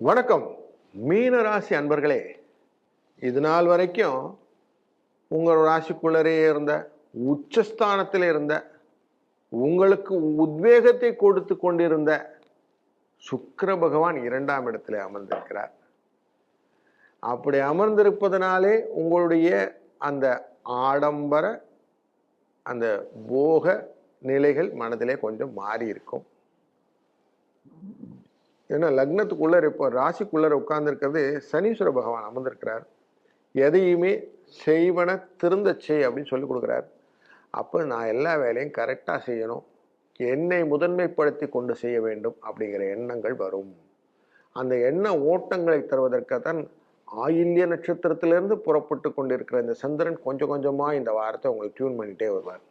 வணக்கம். மீன ராசி அன்பர்களே இது நாள் வரைக்கும் உங்கள் ராசிக்குள்ளரே இருந்த உச்சஸ்தானத்தில் இருந்த உங்களுக்கு உத்வேகத்தை கொடுத்து கொண்டிருந்த சுக்கர பகவான் இரண்டாம் இடத்துல அமர்ந்திருக்கிறார். அப்படி அமர்ந்திருப்பதனாலே உங்களுடைய அந்த ஆடம்பர அந்த போக நிலைகள் மனதிலே கொஞ்சம் மாறி இருக்கும் ஏன்னா லக்னத்துக்குள்ளே இப்போ ராசிக்குள்ளே உட்கார்ந்துருக்கிறது சனீஸ்வர பகவான் அமர்ந்திருக்கிறார். எதையுமே செய்வன திருந்த செய் அப்படின்னு சொல்லி கொடுக்குறார். அப்போ நான் எல்லா வேலையும் கரெக்டாக செய்யணும். என்னை முதன்மைப்படுத்தி கொண்டு செய்ய வேண்டும் அப்படிங்கிற எண்ணங்கள் வரும். அந்த எண்ண ஓட்டங்களை தருவதற்காகத்தான் ஆயில்ய நட்சத்திரத்திலிருந்து புறப்பட்டு கொண்டிருக்கிற இந்த சந்திரன் கொஞ்சம் கொஞ்சமாக இந்த வாரத்தை உங்களுக்கு டியூன் பண்ணிகிட்டே வருவார்.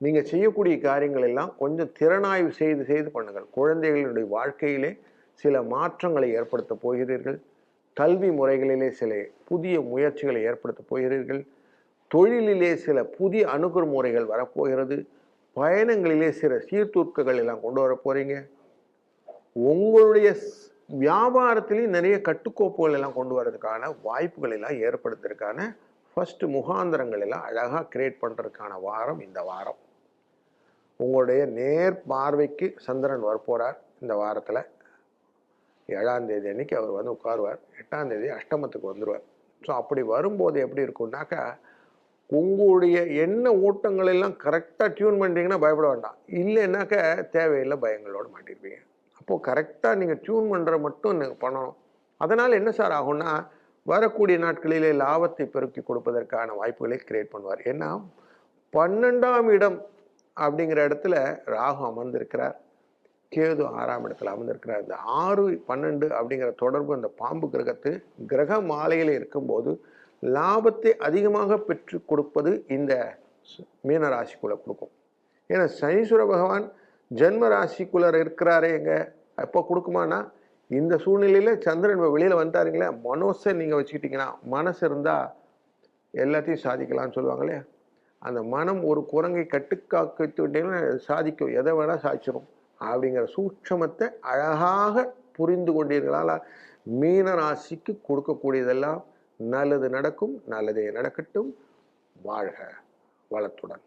நீங்கள் செய்யக்கூடிய காரியங்கள் எல்லாம் கொஞ்சம் திறனாய்வு செய்து செய்து பண்ணுங்கள். குழந்தைகளுடைய வாழ்க்கையிலே சில மாற்றங்களை ஏற்படுத்தப் போகிறீர்கள். கல்வி முறைகளிலே சில புதிய முயற்சிகளை ஏற்படுத்தப் போகிறீர்கள். தொழிலிலே சில புதிய அணுகுமுறைகள் வரப்போகிறது. பயணங்களிலே சில சீர்தூக்கங்கள் எல்லாம் கொண்டு வர போகிறீங்க உங்களுடைய வியாபாரத்திலையும் நிறைய கட்டுக்கோப்புகள் எல்லாம் கொண்டு வரதுக்கான வாய்ப்புகள் எல்லாம் ஏற்படுத்துறதுக்கான ஃபஸ்ட்டு முகாந்திரங்கள் எல்லாம் அழகாக கிரியேட் பண்ணுறதுக்கான வாரம் இந்த வாரம். உங்களுடைய நேர் பார்வைக்கு சந்திரன் வரப்போறார் இந்த வாரத்தில். ஏழாம் தேதி அன்னைக்கு அவர் வந்து உட்காருவார். எட்டாம் தேதி அஷ்டமத்துக்கு வந்துடுவார் ஸோ அப்படி வரும்போது எப்படி இருக்கும்னாக்கா உங்களுடைய என்ன ஓட்டங்கள் எல்லாம் கரெக்டாக டியூன் பண்ணுறீங்கன்னா பயப்பட வேண்டாம். இல்லைன்னாக்க தேவையில்லை பயங்களோட மாட்டிருப்பீங்க. அப்போது கரெக்டாக நீங்கள் டியூன் பண்ணுற மட்டும் நீங்கள் பண்ணணும். அதனால் என்ன சார் ஆகும்னா வரக்கூடிய நாட்களிலே லாபத்தை பெருக்கி கொடுப்பதற்கான வாய்ப்புகளை கிரியேட் பண்ணுவார். ஏன்னா பன்னெண்டாம் இடம் அப்படிங்கிற இடத்துல ராகு அமர்ந்திருக்கிறார். கேது ஆறாம் இடத்துல அமர்ந்திருக்கிறார் இந்த ஆறு பன்னெண்டு அப்படிங்கிற தொடர்பு அந்த பாம்பு கிரகத்து கிரக மாலையில் இருக்கும்போது லாபத்தை அதிகமாக பெற்று கொடுப்பது இந்த மீன ராசிக்குள்ள கொடுக்கும். ஏன்னா சனீஸ்வர பகவான் ஜென்ம ராசிக்குள்ளர் இருக்கிறாரே எங்க? எப்போ கொடுக்குமானா இந்த சூழ்நிலையில் சந்திரன் வெளியில் வந்தாருங்களே வந்துட்டாருங்களே மனோசை நீங்கள் வச்சுக்கிட்டீங்கன்னா மனசு இருந்தால் எல்லாத்தையும் சாதிக்கலாம்னு சொல்லுவாங்களே அந்த மனம் ஒரு குரங்கை கட்டுக்காக்கிட்டு விட்டீங்கன்னா சாதிக்கும். எதை வேணால் சாதிச்சிடும் அப்படிங்கிற சூட்சமத்தை அழகாக புரிந்து கொண்டீர்களால் மீன ராசிக்கு கொடுக்கக்கூடியதெல்லாம் நல்லது நடக்கும் நல்லதே நடக்கட்டும். வாழ்க வளத்துடன்.